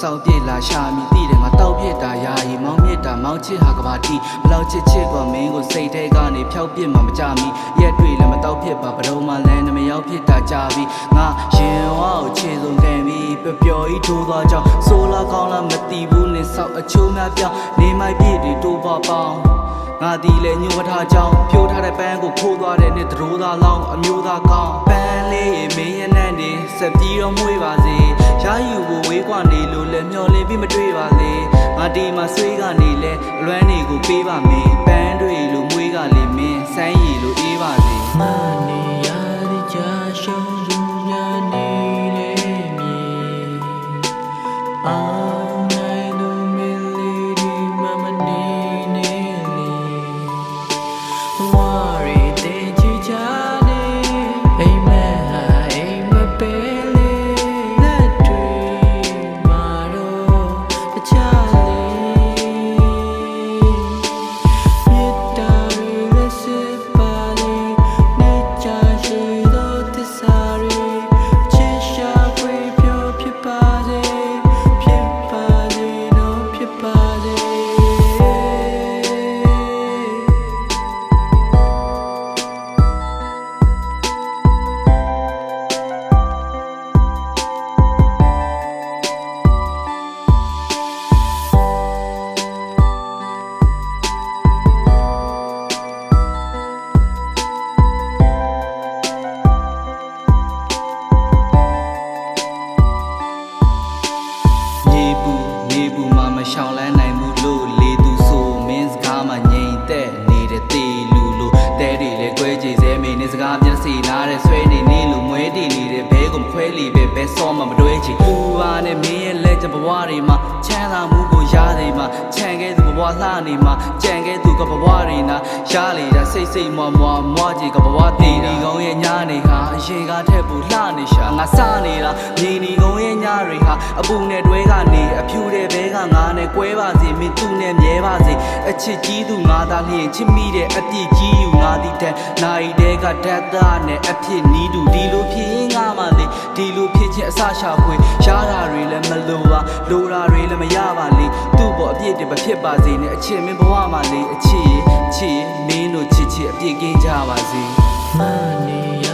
စောက်ပြစ်လာရှာမိတိတယ်ငါတောက်ပြစ်တာယာယီမောင်းမြစ်တာမောင်းချစ်ဟာကဘာတီဘလောက်ချစ်ချစ်ကမင်းကိုစိတ်ထဲကနေဖျောက်ပြစ်မှမကြမီရက်တွေလည်းမတောက်ပြစ်ပါဘတော်မှလမ်းနှမရောက်ဖြစ်တာကြာပြီငါရင်ဝါကိုခြေစုံခံပြီးပျော်ပျော်ဤထိုးသွားကြောင်းဆိုလာကောင်းလားမတီးဘူးနဲ့ဆောက်အချိုးများပြောင်းနေမိုက်ပြည့်တွေတိုးပါပေါင်း ငါဒီလေညှို့မထားကြောင်းဖြိုးထားတဲ့ပန်းကိုခိုးသွားတဲ့နှစ်သရိုးသားလောင်းအမျိုးသားကောင်းပန်းလေးရေမင်းရနဲ့နေစက်ပြီးတော့မွေးပါစေရာယူကိုဝေးကွာနေလို့လည်းမျောလင်းပြီးမတွေ့ပါလေငါဒီမှာဆွေးကနေလဲအလွမ်းနေကိုပေးပါမင်းပန်းတွေ ရှောင်လန်းနိုင်ဘူးလို့လေသူဆိုမင်းစကားမှငြိမ်သက်နေတဲ့တေလူလို့တဲတွေလည်းကွဲကြည်စဲမင်းနဲ့စကားပြစီနားတဲ့ဆွဲနေနေလို့မွဲတည်နေတဲ့ဘဲကိုမခွဲလီပဲဘဲစောမှမတွဲချီသူပါနဲ့မင်းရဲ့လက်ချက်ဘဝတွေမှာချမ်းသာမှုကိုရနေမှာချန်ခဲ့သူဘဝလှနေမှာကြံခဲ့သူကဘဝတွေနာရလေတာစိတ်စိတ်မွားမွားမွားကြီးကဘဝတည်ဒီကောင်းရဲ့ညာနေဟာအရင်ကထက်ပူလှနေရှာငါစနေတာမြေနီကုန်းရဲ့ညာတွေဟာအပူနဲ့တွဲကနေအဖြူတဲ့ဘဲကငါ နဲ့ကွဲပါစေမင်းသူ့နဲ့မြဲပါစေအချစ်ကြီးသူငါသာလျင်ချစ်မိတဲ့အပြစ်ကြီးယူငါသည်တဲ့နိုင်တဲ့ကဓာတ်သားနဲ့အဖြစ်နီးတူဒီလိုဖြစ်ရင်ငါမှလေဒီလိုဖြစ်ချင်းအစရှာဖွေရှားတာတွေလည်းမလိုပါလိုတာတွေလည်းမရပါလေသူ့ဘောအပြစ်တွေမဖြစ်ပါစေနဲ့အချစ်မင်းဘဝမှာလေအချစ်ချစ်မင်းတို့ချစ်ချစ်အပြစ်ကင်းကြပါစေမနေရ